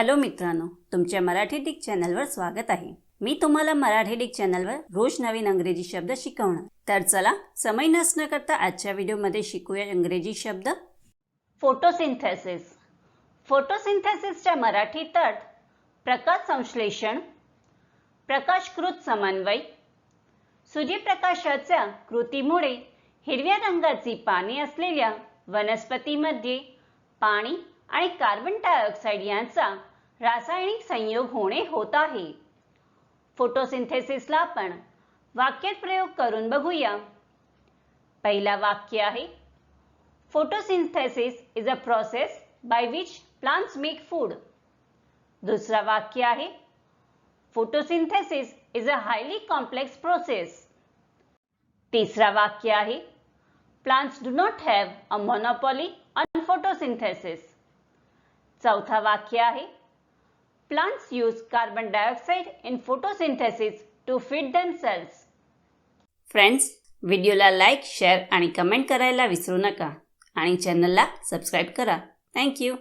Hello मित्रांनो तुमच्या Marathi Dick चॅनलवर स्वागत आहे. मी तुम्हाला मराठी डिक चॅनलवर रोज नवीन अंग्रेजी शब्द शिकवणार. तर चला समय नसणं करता आजच्या व्हिडिओमध्ये शिकूया इंग्रजी शब्द. फोटोसिंथेसिस. फोटोसिंथेसिसच्या मराठी तट प्रकाश संश्लेषण प्रकाशकृत समन्वय सूर्यप्रकाशाच्या कृतीमुळे हिरव्या रंगाची पाने असलेल्या वनस्पतीमध्ये पाणी आणि कार्बन डायऑक्साईड यांचा रासायनिक संयोग होणे होत आहे. फोटोसिंथेसिसला आपण वाक्यात प्रयोग करून बघूया. पहिला वाक्य आहे photosynthesis is a process by which plants make food दुसरा वाक्य आहे photosynthesis is a highly complex process तिसरा वाक्य आहे plants do not have a monopoly on photosynthesis चौथा वाक्य आहे. Plants use carbon dioxide in photosynthesis to feed cells friends व्हिडिओला लाईक शेअर आणि कमेंट करायला विसरू नका. आणि चॅनलला सबस्क्राईब करा. थँक्यू